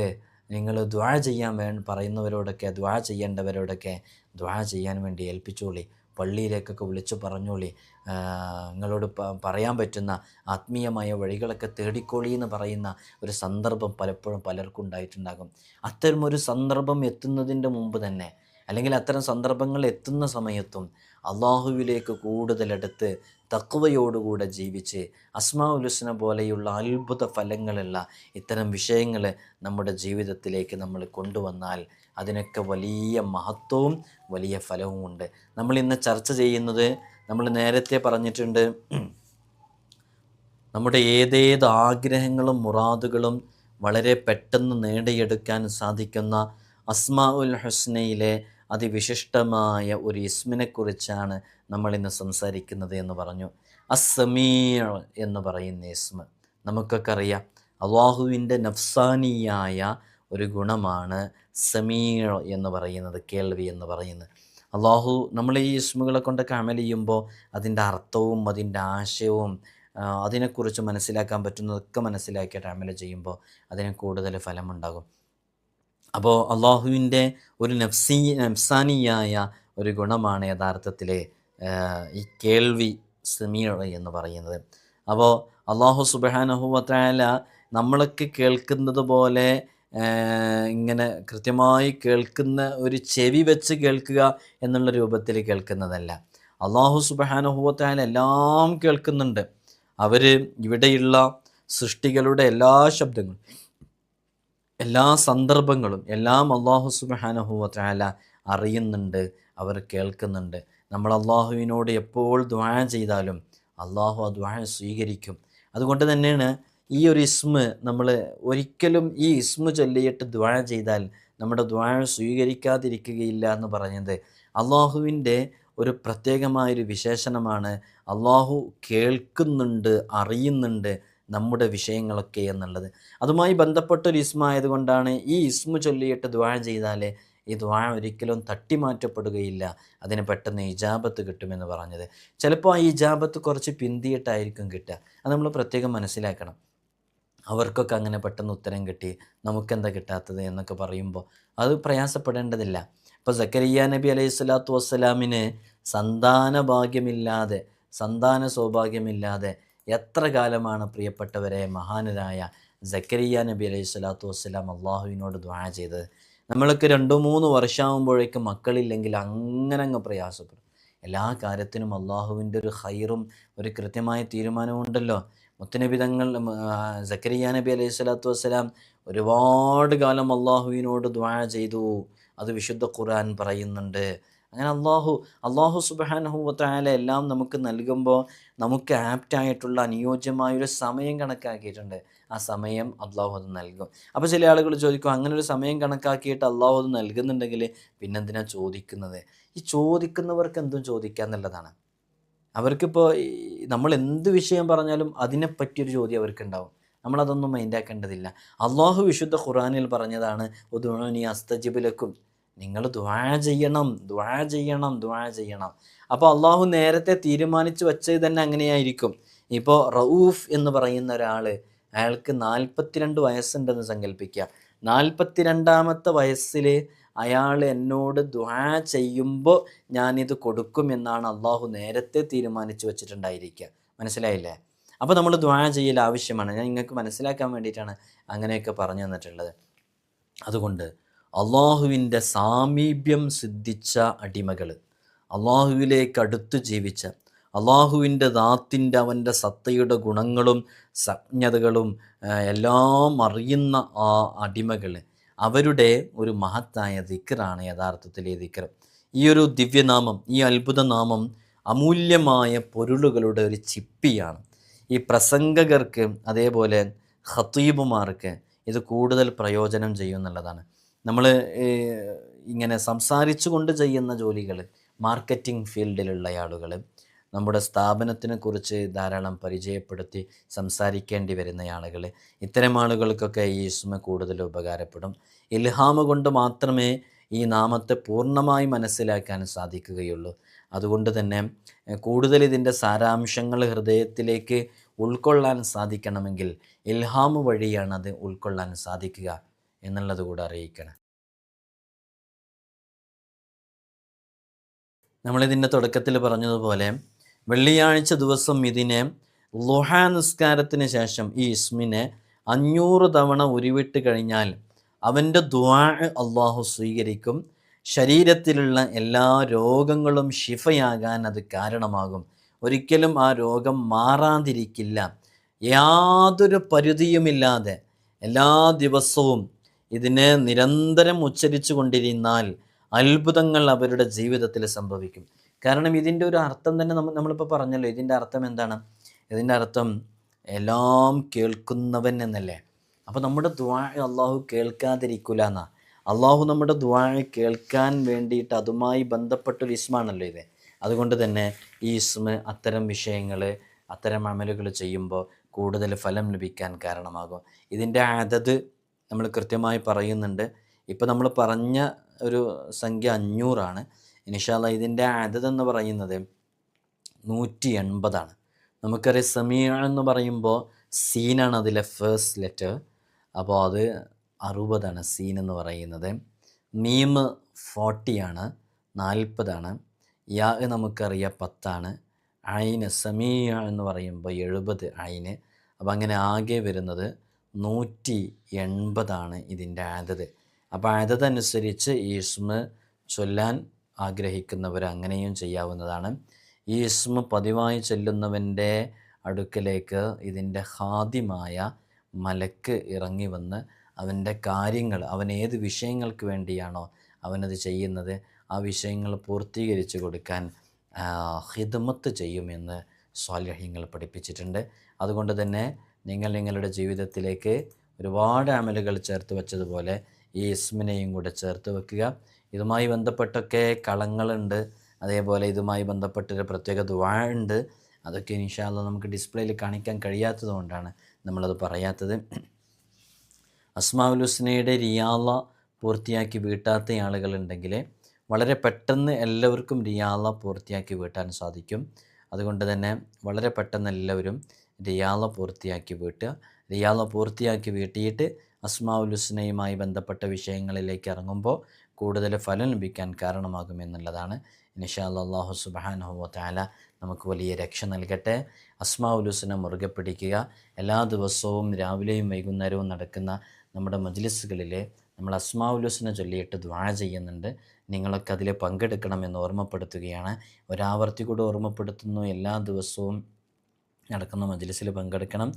നിങ്ങൾ ദ്വാ ചെയ്യാൻ വേ പറയുന്നവരോടൊക്കെ ദ്വാ ചെയ്യേണ്ടവരോടൊക്കെ ദ്വാ ചെയ്യാൻ വേണ്ടി ഏൽപ്പിച്ചോളി. പള്ളിയിലേക്കൊക്കെ വിളിച്ചു പറഞ്ഞോളി. നിങ്ങളോട് പറയാൻ പറ്റുന്ന ആത്മീയമായ വഴികളൊക്കെ തേടിക്കോളി എന്ന് പറയുന്ന ഒരു സന്ദർഭം പലപ്പോഴും പലർക്കും ഉണ്ടായിട്ടുണ്ടാകും. അത്തരം ഒരു സന്ദർഭം എത്തുന്നതിന്റെ മുമ്പ് തന്നെ അല്ലെങ്കിൽ അത്തരം സന്ദർഭങ്ങൾ എത്തുന്ന സമയത്തും അള്ളാഹുവിലേക്ക് കൂടുതലെടുത്ത് തക്വയോടുകൂടെ ജീവിച്ച് അസ്മാഉൽ ഹുസ്ന പോലെയുള്ള അത്ഭുത ഫലങ്ങളുള്ള ഇത്തരം വിഷയങ്ങൾ നമ്മുടെ ജീവിതത്തിലേക്ക് നമ്മൾ കൊണ്ടുവന്നാൽ അതിനൊക്കെ വലിയ മഹത്വവും വലിയ ഫലവും ഉണ്ട്. നമ്മൾ ഇന്ന് ചർച്ച ചെയ്യുന്നത് നമ്മൾ നേരത്തെ പറഞ്ഞിട്ടുണ്ട് നമ്മുടെ ഏതേത് ആഗ്രഹങ്ങളും മുറാദുകളും വളരെ പെട്ടെന്ന് നേടിയെടുക്കാൻ സാധിക്കുന്ന അസ്മാ ഉൽ ഹുസ്നയിലെ അതിവിശിഷ്ടമായ ഒരു ഇസ്മിനെക്കുറിച്ചാണ് നമ്മൾ ഇന്ന് സംസാരിക്കുന്നത് എന്ന് പറഞ്ഞു. അസമീർ എന്ന് പറയുന്ന ഇസ്മ നമുക്കൊക്കെ അറിയാം. അള്ളാഹുവിന്റെ നഫ്സാനിയായ ഒരു ഗുണമാണ് സമീർ എന്ന് പറയുന്നത് കേൾവി എന്ന് പറയുന്നത്. അള്ളാഹു നമ്മൾ ഈ ഇസ്മുകളെ കൊണ്ടൊക്കെ അമൽ ചെയ്യുമ്പോൾ അതിന്റെ അർത്ഥവും അതിന്റെ ആശയവും അതിനെക്കുറിച്ച് മനസ്സിലാക്കാൻ പറ്റുന്നതൊക്കെ മനസ്സിലാക്കിയിട്ട് അമൽ ചെയ്യുമ്പോൾ അതിന് കൂടുതൽ ഫലമുണ്ടാകും. അപ്പോൾ അള്ളാഹുവിന്റെ ഒരു നഫ്സി നഫ്സാനിയായ ഒരു ഗുണമാണ് യഥാർത്ഥത്തിൽ ഈ കേൾവി സെമീർ എന്ന് പറയുന്നത്. അപ്പോൾ അള്ളാഹു സുബാനഹുവത്തായ നമ്മളൊക്കെ കേൾക്കുന്നത് പോലെ ഇങ്ങനെ കൃത്യമായി കേൾക്കുന്ന ഒരു ചെവി വെച്ച് കേൾക്കുക എന്നുള്ള രൂപത്തിൽ കേൾക്കുന്നതല്ല. അള്ളാഹു സുബാനഹുവത്തായ എല്ലാം കേൾക്കുന്നുണ്ട്. അവർ ഇവിടെയുള്ള സൃഷ്ടികളുടെ എല്ലാ ശബ്ദങ്ങളും എല്ലാ സന്ദർഭങ്ങളും എല്ലാം അള്ളാഹു സുബാനഹുവല അറിയുന്നുണ്ട് അവർ കേൾക്കുന്നുണ്ട്. നമ്മൾ അള്ളാഹുവിനോട് എപ്പോൾ ദ്വാ ചെയ്താലും അള്ളാഹു ആ ദ്വാ സ്വീകരിക്കും. അതുകൊണ്ട് തന്നെയാണ് ഈ ഒരു ഇസ്മ് നമ്മൾ ഒരിക്കലും ഈ ഇസ്മ് ചൊല്ലിയിട്ട് ദ്വാ ചെയ്താൽ നമ്മുടെ ദ്വാ സ്വീകരിക്കാതിരിക്കുകയില്ല എന്ന് പറഞ്ഞത് അള്ളാഹുവിന്റെ ഒരു പ്രത്യേകമായൊരു വിശേഷണമാണ്. അള്ളാഹു കേൾക്കുന്നുണ്ട് അറിയുന്നുണ്ട് നമ്മുടെ വിഷയങ്ങളൊക്കെ എന്നുള്ളത്. അതുമായി ബന്ധപ്പെട്ടൊരു ഇസ്മ ആയതുകൊണ്ടാണ് ഈ ഇസ്മു ചൊല്ലിയിട്ട് ദ്വാ ചെയ്താൽ ഈ ദ്വാ ഒരിക്കലും തട്ടിമാറ്റപ്പെടുകയില്ല. അതിന് പെട്ടെന്ന് ഇജാബത്ത് കിട്ടുമെന്ന് പറഞ്ഞത്. ചിലപ്പോൾ ആ ഇജാബത്ത് കുറച്ച് പിന്തിയിട്ടായിരിക്കും കിട്ടുക. അത് നമ്മൾ പ്രത്യേകം മനസ്സിലാക്കണം. അവർക്കൊക്കെ അങ്ങനെ പെട്ടെന്ന് ഉത്തരം കിട്ടി. നമുക്കെന്താ കിട്ടാത്തത് എന്നൊക്കെ പറയുമ്പോൾ അത് പ്രയാസപ്പെടേണ്ടതില്ല. ഇപ്പോൾ സക്കരിയ നബി അലൈഹി സ്വലാത്തു വസ്സലാമിന് സന്താന ഭാഗ്യമില്ലാതെ സന്താന സൗഭാഗ്യമില്ലാതെ എത്ര കാലമാണ് പ്രിയപ്പെട്ടവരെ മഹാനരായ ജക്കരിയ നബി അലൈഹി സ്വലാത്തു വസ്സലാം അള്ളാഹുവിനോട് ദ്വാ ചെയ്തത്? നമ്മൾക്ക് രണ്ടു മൂന്ന് വർഷമാകുമ്പോഴേക്കും മക്കളില്ലെങ്കിൽ അങ്ങനെ അങ്ങ് പ്രയാസപ്പെടും. എല്ലാ കാര്യത്തിനും അള്ളാഹുവിന്റെ ഒരു ഹൈറും ഒരു കൃത്യമായ തീരുമാനമുണ്ടല്ലോ മുത്തനബി തങ്ങൾ ജക്കരിയ നബി അലൈഹി സ്വലാത്തു വസ്സലാം ഒരുപാട് കാലം അള്ളാഹുവിനോട് ദ്വാ ചെയ്തു. അത് വിശുദ്ധ ഖുർആൻ പറയുന്നുണ്ട്. അങ്ങനെ അള്ളാഹു അള്ളാഹു സുബാനഹുവത്തായാല എല്ലാം നമുക്ക് നൽകുമ്പോൾ നമുക്ക് ആപ്റ്റായിട്ടുള്ള അനുയോജ്യമായൊരു സമയം കണക്കാക്കിയിട്ടുണ്ട്. ആ സമയം അള്ളാഹു അത് നൽകും. അപ്പോൾ ചില ആളുകൾ ചോദിക്കും അങ്ങനെ ഒരു സമയം കണക്കാക്കിയിട്ട് അള്ളാഹു അത് നൽകുന്നുണ്ടെങ്കിൽ പിന്നെന്തിനാ ചോദിക്കുന്നത്? ഈ ചോദിക്കുന്നവർക്ക് എന്തും ചോദിക്കുക എന്നുള്ളതാണ്. അവർക്കിപ്പോൾ നമ്മൾ എന്ത് വിഷയം പറഞ്ഞാലും അതിനെപ്പറ്റിയൊരു ചോദ്യം അവർക്കുണ്ടാവും. നമ്മളതൊന്നും മൈൻഡാക്കേണ്ടതില്ല അള്ളാഹു വിശുദ്ധ ഖുറാനിൽ പറഞ്ഞതാണ് ഉദുണി അസ്തജിബിലക്കും നിങ്ങൾ ദ്വാ ചെയ്യണം ദ്വാ ചെയ്യണം ദ്വാ ചെയ്യണം. അപ്പോൾ അള്ളാഹു നേരത്തെ തീരുമാനിച്ചു വച്ചത് തന്നെ അങ്ങനെയായിരിക്കും. ഇപ്പോൾ റഊഫ് എന്ന് പറയുന്ന ഒരാൾ അയാൾക്ക് നാൽപ്പത്തിരണ്ട് വയസ്സുണ്ടെന്ന് സങ്കല്പിക്കുക നാൽപ്പത്തിരണ്ടാമത്തെ വയസ്സിൽ അയാൾ എന്നോട് ദ്വാ ചെയ്യുമ്പോൾ ഞാനിത് കൊടുക്കും എന്നാണ് അള്ളാഹു നേരത്തെ തീരുമാനിച്ചു വെച്ചിട്ടുണ്ടായിരിക്കുക. മനസ്സിലായില്ലേ? അപ്പോൾ നമ്മൾ ദ്വാ ചെയ്യൽ ആവശ്യമാണ്. ഞാൻ നിങ്ങൾക്ക് മനസ്സിലാക്കാൻ വേണ്ടിയിട്ടാണ് അങ്ങനെയൊക്കെ പറഞ്ഞു തന്നിട്ടുള്ളത്. അതുകൊണ്ട് അള്ളാഹുവിന്റെ സാമീപ്യം സിദ്ധിച്ച അടിമകൾ അള്ളാഹുവിലേക്ക് അടുത്ത് ജീവിച്ച അള്ളാഹുവിന്റെ ദാത്തിന്റെ അവന്റെ സത്തയുടെ ഗുണങ്ങളും സജ്ഞതകളും എല്ലാം അറിയുന്ന ആ അടിമകൾ അവരുടെ ഒരു മഹത്തായ ദിക്കറാണ് യഥാർത്ഥത്തിൽ ഈ ദിക്കർ ഈ ഒരു ദിവ്യനാമം ഈ അത്ഭുതനാമം അമൂല്യമായ പൊരുളുകളുടെ ഒരു ചിപ്പിയാണ്. ഈ പ്രസംഗകർക്ക് അതേപോലെ ഹത്തീബുമാർക്ക് ഇത് കൂടുതൽ പ്രയോജനം ചെയ്യും എന്നുള്ളതാണ്. നമ്മൾ ഇങ്ങനെ സംസാരിച്ചു കൊണ്ട് ചെയ്യുന്ന ജോലികൾ മാർക്കറ്റിംഗ് ഫീൽഡിലുള്ള ആളുകൾ നമ്മുടെ സ്ഥാപനത്തിനെ കുറിച്ച് ധാരാളം പരിചയപ്പെടുത്തി സംസാരിക്കേണ്ടി വരുന്ന ആളുകൾ ഇത്തരം ആളുകൾക്കൊക്കെ ഈ ഇസ്മ കൂടുതൽ ഉപകാരപ്പെടും. ഇൽഹാമ കൊണ്ട് മാത്രമേ ഈ നാമത്തെ പൂർണമായി മനസ്സിലാക്കാൻ സാധിക്കുകയുള്ളൂ. അതുകൊണ്ട് തന്നെ കൂടുതൽ ഇതിന്റെ സാരാംശങ്ങൾ ഹൃദയത്തിലേക്ക് ഉൾക്കൊള്ളാൻ സാധിക്കണമെങ്കിൽ ഇൽഹാമ് വഴിയാണ് അത് ഉൾക്കൊള്ളാൻ സാധിക്കുക. എന്നുള്ളത് കൂടെ അറിയിക്കണം. നമ്മളിതിന്റെ തുടക്കത്തിൽ പറഞ്ഞതുപോലെ വെള്ളിയാഴ്ച ദിവസം ഇതിനെ ലുഹ നിസ്കാരത്തിന് ശേഷം ഈ ഇസ്മിനെ അഞ്ഞൂറ് തവണ ഉരുവിട്ട് കഴിഞ്ഞാൽ അവന്റെ ദ്വാ അള്ളാഹു സ്വീകരിക്കും. ശരീരത്തിലുള്ള എല്ലാ രോഗങ്ങളും ശിഫയാകാൻ അത് കാരണമാകും. ഒരിക്കലും ആ രോഗം മാറാതിരിക്കില്ല. യാതൊരു പരിധിയുമില്ലാതെ എല്ലാ ദിവസവും ഇതിനെ നിരന്തരം ഉച്ചരിച്ചു കൊണ്ടിരുന്നാൽ അത്ഭുതങ്ങൾ അവരുടെ ജീവിതത്തിൽ സംഭവിക്കും. കാരണം ഇതിന്റെ ഒരു അർത്ഥം തന്നെ നമ്മൾ നമ്മളിപ്പോൾ പറഞ്ഞല്ലോ ഇതിന്റെ അർത്ഥം എന്താണ്? ഇതിന്റെ അർത്ഥം എല്ലാം കേൾക്കുന്നവൻ എന്നല്ലേ. അപ്പോൾ നമ്മുടെ ദ്വാ അള്ളാഹു കേൾക്കാതിരിക്കില്ല എന്നാ അള്ളാഹു നമ്മുടെ ദ്വാ കേൾക്കാൻ വേണ്ടിയിട്ട് അതുമായി ബന്ധപ്പെട്ടൊരു ഇസ്മാണല്ലോ ഇത്. അതുകൊണ്ട് തന്നെ ഈ ഇസ്മ അത്തരം വിഷയങ്ങൾ അത്തരം അമലുകൾ ചെയ്യുമ്പോൾ കൂടുതൽ ഫലം ലഭിക്കാൻ കാരണമാകും. ഇതിന്റെ അതത് നമ്മൾ കൃത്യമായി പറയുന്നുണ്ട്. ഇപ്പോൾ നമ്മൾ പറഞ്ഞ ഒരു സംഖ്യ അഞ്ഞൂറാണ്. ഇനിഷാല്ല ഇതിന്റെ അതത് എന്ന് പറയുന്നത് നൂറ്റി എൺപതാണ് നമുക്കറിയാം സമീഅ എന്ന് പറയുമ്പോൾ സീനാണ് അതിലെ ഫേസ്റ്റ് ലെറ്റർ അപ്പോൾ അത് അറുപതാണ് സീൻ എന്ന് പറയുന്നത്. മീമ് ഫോർട്ടിയാണ് നാൽപ്പതാണ്. യാ നമുക്കറിയാം പത്താണ്. ഐന് സമീ എന്ന് പറയുമ്പോൾ എഴുപത് ഐന്. അപ്പോൾ അങ്ങനെ ആകെ വരുന്നത് നൂറ്റി എൺപതാണ് ഇതിന്റെ ആദത്. അപ്പോൾ ആദത് അനുസരിച്ച് ഈ ഇസ്മ ചൊല്ലാൻ ആഗ്രഹിക്കുന്നവർ അങ്ങനെയും ചെയ്യാവുന്നതാണ്. ഈ ഇസ്മ പതിവായി ചെല്ലുന്നവന്റെ അടുക്കലേക്ക് ഇതിന്റെ ഹാദ്യമായ മലക്ക് ഇറങ്ങി വന്ന് അവന്റെ കാര്യങ്ങൾ അവൻ ഏത് വിഷയങ്ങൾക്ക് വേണ്ടിയാണോ അവനത് ചെയ്യുന്നത് ആ വിഷയങ്ങൾ പൂർത്തീകരിച്ച് കൊടുക്കാൻ ഹിദ്മത്ത് ചെയ്യുമെന്ന് സ്വാലഹ്യങ്ങൾ പഠിപ്പിച്ചിട്ടുണ്ട്. അതുകൊണ്ട് തന്നെ നിങ്ങൾ നിങ്ങളുടെ ജീവിതത്തിലേക്ക് ഒരുപാട് അമലുകൾ ചേർത്ത് വെച്ചതുപോലെ ഈ ഇസ്മിനെയും കൂടെ ചേർത്ത് വെക്കുക. ഇതുമായി ബന്ധപ്പെട്ടൊക്കെ കളങ്ങളുണ്ട്. അതേപോലെ ഇതുമായി ബന്ധപ്പെട്ടൊരു പ്രത്യേക ദുവാ ഉണ്ട്. അതൊക്കെ ഇൻഷാല്ല നമുക്ക് ഡിസ്പ്ലേയിൽ കാണിക്കാൻ കഴിയാത്തത് കൊണ്ടാണ് നമ്മളത് പറയാത്തത്. അസ്മാഉൽ ഹുസ്നയുടെ റിയാള പൂർത്തിയാക്കി വീട്ടാത്ത ആളുകളുണ്ടെങ്കിൽ വളരെ പെട്ടെന്ന് എല്ലാവർക്കും റിയാള പൂർത്തിയാക്കി വീട്ടാൻ സാധിക്കും. അതുകൊണ്ട് തന്നെ വളരെ പെട്ടെന്ന് എല്ലാവരും റിയാള പൂർത്തിയാക്കി വീട്ടുക. റിയാള പൂർത്തിയാക്കി വീട്ടിയിട്ട് അസ്മാഉൽ ഹുസ്നയുമായി ബന്ധപ്പെട്ട വിഷയങ്ങളിലേക്ക് ഇറങ്ങുമ്പോൾ കൂടുതൽ ഫലം ലഭിക്കാൻ കാരണമാകും എന്നുള്ളതാണ്. ഇൻഷാ അല്ലാഹു സുബ്ഹാനഹു താല നമുക്ക് വലിയ രക്ഷ നൽകട്ടെ. അസ്മാഉൽ ഹുസ്ന മുറുകെ പിടിക്കുക. എല്ലാ ദിവസവും രാവിലെയും വൈകുന്നേരവും നടക്കുന്ന നമ്മുടെ മജ്ലിസുകളിലെ നമ്മൾ അസ്മാഉൽ ഹുസ്ന ചൊല്ലിയിട്ട് ദ്വാ ചെയ്യുന്നുണ്ട്. നിങ്ങളൊക്കെ അതിൽ പങ്കെടുക്കണമെന്ന് ഓർമ്മപ്പെടുത്തുകയാണ്. ഒരാവർത്തി കൂടെ ഓർമ്മപ്പെടുത്തുന്നു. എല്ലാ ദിവസവും നടക്കുന്ന മജ്ലിസിൽ പങ്കെടുക്കണം.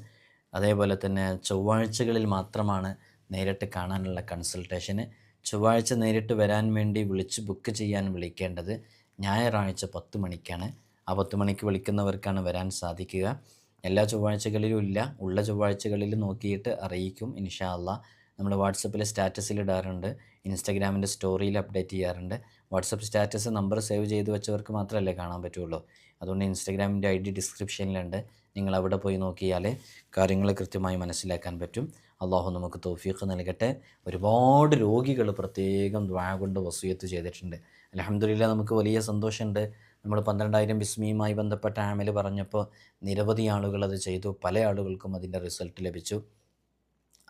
അതേപോലെ തന്നെ ചൊവ്വാഴ്ചകളിൽ മാത്രമാണ് നേരിട്ട് കാണാനുള്ള കൺസൾട്ടേഷന് ചൊവ്വാഴ്ച നേരിട്ട് വരാൻ വേണ്ടി വിളിച്ച് ബുക്ക് ചെയ്യാൻ വിളിക്കേണ്ടത് ഞായറാഴ്ച പത്ത് മണിക്കാണ്. ആ പത്ത് മണിക്ക് വിളിക്കുന്നവർക്കാണ് വരാൻ സാധിക്കുക. എല്ലാ ചൊവ്വാഴ്ചകളിലും ഇല്ല. ഉള്ള ചൊവ്വാഴ്ചകളിൽ നോക്കിയിട്ട് അറിയിക്കും. ഇൻഷാ നമ്മൾ വാട്സപ്പിൽ സ്റ്റാറ്റസിൽ ഇടാറുണ്ട്. ഇൻസ്റ്റാഗ്രാമിന്റെ സ്റ്റോറിയിൽ അപ്ഡേറ്റ് ചെയ്യാറുണ്ട്. വാട്സപ്പ് സ്റ്റാറ്റസ് നമ്പർ സേവ് ചെയ്ത് വെച്ചവർക്ക് മാത്രമല്ലേ കാണാൻ പറ്റുള്ളൂ. അതുകൊണ്ട് ഇൻസ്റ്റാഗ്രാമിന്റെ ഐ ഡി ഡിസ്ക്രിപ്ഷനിലുണ്ട്. നിങ്ങൾ അവിടെ പോയി നോക്കിയാലേ കാര്യങ്ങൾ കൃത്യമായി മനസ്സിലാക്കാൻ പറ്റും. അള്ളാഹു നമുക്ക് തോഫീഖ് നൽകട്ടെ. ഒരുപാട് രോഗികൾ പ്രത്യേകം ദ്വാ കൊണ്ട് വസൂയത്ത് ചെയ്തിട്ടുണ്ട്. അലഹമ്മദില്ല നമുക്ക് വലിയ സന്തോഷമുണ്ട്. നമ്മൾ പന്ത്രണ്ടായിരം ബിസ്മിയുമായി ബന്ധപ്പെട്ട ആമൽ പറഞ്ഞപ്പോൾ നിരവധി ആളുകൾ അത് ചെയ്തു. പല ആളുകൾക്കും അതിന്റെ റിസൾട്ട് ലഭിച്ചു.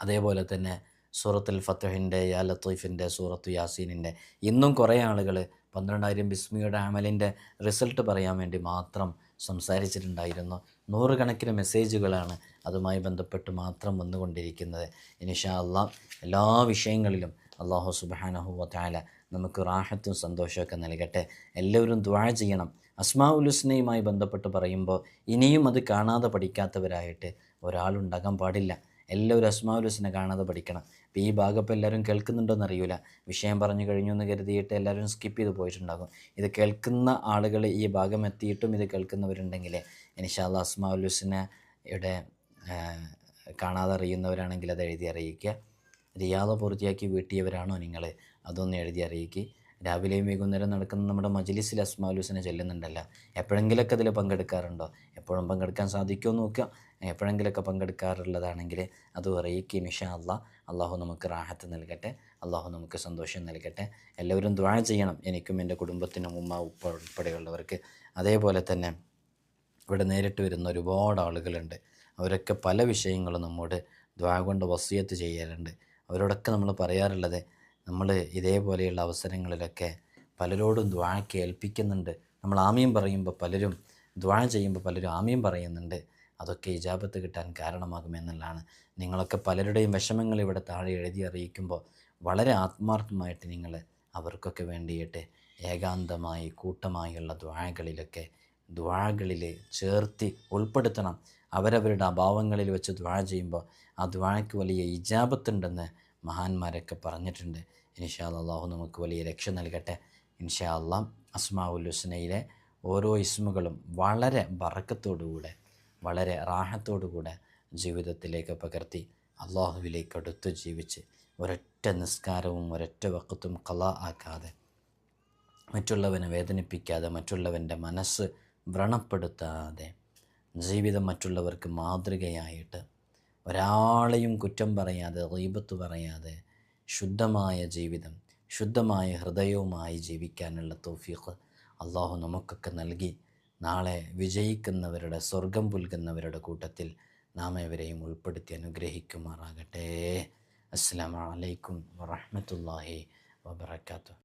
അതേപോലെ തന്നെ സൂറത്തുൽ ഫത്തഹിന്റെ യാ ലത്തീഫിന്റെ സൂറത്തു യാസീനിന്റെ ഇന്നും കുറേ ആളുകൾ പന്ത്രണ്ടായിരം ബിസ്മിയുടെ ആമലിന്റെ റിസൾട്ട് പറയാൻ വേണ്ടി മാത്രം സംസാരിച്ചിട്ടുണ്ടായിരുന്നു. നൂറുകണക്കിന് മെസ്സേജുകളാണ് അതുമായി ബന്ധപ്പെട്ട് മാത്രം വന്നുകൊണ്ടിരിക്കുന്നത്. ഇനിഷാ അള്ളാഹ് എല്ലാ വിഷയങ്ങളിലും അള്ളാഹു സുബാനഹു വത്താല നമുക്ക് റാഹത്തും സന്തോഷമൊക്കെ നൽകട്ടെ. എല്ലാവരും ദ്വാഴ ചെയ്യണം. അസ്മാ ഉലുസ്നയുമായി ബന്ധപ്പെട്ട് പറയുമ്പോൾ ഇനിയും അത് കാണാതെ പഠിക്കാത്തവരായിട്ട് ഒരാളുണ്ടാകാൻ പാടില്ല. എല്ലാവരും അസ്മാ ഉലുസ്നെ കാണാതെ പഠിക്കണം. ഇപ്പോൾ ഈ ഭാഗം ഇപ്പോൾ എല്ലാവരും കേൾക്കുന്നുണ്ടോയെന്ന് അറിയില്ല വിഷയം പറഞ്ഞു കഴിഞ്ഞു എന്ന് കരുതിയിട്ട് എല്ലാവരും സ്കിപ്പ് ചെയ്ത് പോയിട്ടുണ്ടാകും. ഇത് കേൾക്കുന്ന ആളുകൾ ഈ ഭാഗം എത്തിയിട്ടും ഇത് കേൾക്കുന്നവരുണ്ടെങ്കിൽ ഇൻഷാല്ല ഇവിടെ കാണാതെ അറിയുന്നവരാണെങ്കിൽ അത് എഴുതി അറിയിക്കുക. റിയാദ പൂർത്തിയാക്കി വീട്ടിയവരാണോ നിങ്ങൾ? അതൊന്ന് എഴുതി അറിയിക്കുക രാവിലെയും വൈകുന്നേരം നടക്കുന്ന നമ്മുടെ മജ്ലിസിൽ അസ്മാലുസിനെ ചെല്ലുന്നുണ്ടല്ല. എപ്പോഴെങ്കിലൊക്കെ അതിൽ പങ്കെടുക്കാറുണ്ടോ? എപ്പോഴും പങ്കെടുക്കാൻ സാധിക്കുമോ നോക്കുക. എപ്പോഴെങ്കിലൊക്കെ പങ്കെടുക്കാറുള്ളതാണെങ്കിൽ അത് അറിയിക്കുക മിഷ അല്ല അള്ളാഹു നമുക്ക് റാഹത്ത് നൽകട്ടെ. അള്ളാഹു നമുക്ക് സന്തോഷം നൽകട്ടെ. എല്ലാവരും ദ്വാ ചെയ്യണം. എനിക്കും എന്റെ കുടുംബത്തിനും ഉമ്മ ഉപ്പ ഉൾപ്പെടെയുള്ളവർക്ക്. അതേപോലെ തന്നെ ഇവിടെ നേരിട്ട് വരുന്ന ഒരുപാട് ആളുകളുണ്ട്. അവരൊക്കെ പല വിഷയങ്ങളും നമ്മോട് ദ്വാ കൊണ്ട് വസിയത്ത് ചെയ്യാറുണ്ട് അവരോടൊക്കെ നമ്മൾ പറയാറുള്ളത് നമ്മൾ ഇതേപോലെയുള്ള അവസരങ്ങളിലൊക്കെ പലരോടും ദ്വാ കേൾപ്പിക്കുന്നുണ്ട് നമ്മൾ ആമയും പറയുമ്പോൾ പലരും ദ്വാ ചെയ്യുമ്പോൾ പലരും ആമയും പറയുന്നുണ്ട്. അതൊക്കെ ഇജാബത്ത് കിട്ടാൻ കാരണമാകുമെന്നുള്ളതാണ് നിങ്ങളൊക്കെ പലരുടെയും വിഷമങ്ങൾ ഇവിടെ താഴെ എഴുതി അറിയിക്കുമ്പോൾ വളരെ ആത്മാർത്ഥമായിട്ട് നിങ്ങൾ അവർക്കൊക്കെ വേണ്ടിയിട്ട് ഏകാന്തമായി കൂട്ടമായുള്ള ദ്വാകളിലൊക്കെ ദ്വാകളിൽ ചേർത്തി ഉൾപ്പെടുത്തണം. അവരവരുടെ അഭാവങ്ങളിൽ വെച്ച് ദ്വാ ചെയ്യുമ്പോൾ ആ ദ്വാക്ക് വലിയ ഇജാബത്തുണ്ടെന്ന് മഹാന്മാരൊക്കെ പറഞ്ഞിട്ടുണ്ട്. ഇൻഷാ അള്ളാഹു നമുക്ക് വലിയ രക്ഷ നൽകട്ടെ. ഇൻഷാ അള്ളാഹ് അസ്മാഉൽ ഹുസ്നയിലെ ഓരോ ഇസ്മുകളും വളരെ വറക്കത്തോടുകൂടെ വളരെ റാഹത്തോടുകൂടെ ജീവിതത്തിലേക്ക് പകർത്തി അള്ളാഹുവിലേക്ക് അടുത്ത് ജീവിച്ച് ഒരൊറ്റ നിസ്കാരവും ഒരൊറ്റ വക്കത്തും കല ആക്കാതെ മറ്റുള്ളവനെ വേദനിപ്പിക്കാതെ മറ്റുള്ളവന്റെ മനസ്സ് വ്രണപ്പെടുത്താതെ ജീവിതം മറ്റുള്ളവർക്ക് മാതൃകയായിട്ട് ഒരാളെയും കുറ്റം പറയാതെ റീബത്ത് പറയാതെ ശുദ്ധമായ ജീവിതം ശുദ്ധമായ ഹൃദയവുമായി ജീവിക്കാനുള്ള തോഫീഖ് അള്ളാഹു നമുക്കൊക്കെ നൽകി. നാളെ വിജയിക്കുന്നവരുടെ സ്വർഗം പുൽകുന്നവരുടെ കൂട്ടത്തിൽ നാം ഇവരെയും ഉൾപ്പെടുത്തി അനുഗ്രഹിക്കുമാറാകട്ടെ. അസ്സാം വലൈക്കും വറഹമത്തല്ലാഹി വബർക്കാത്തു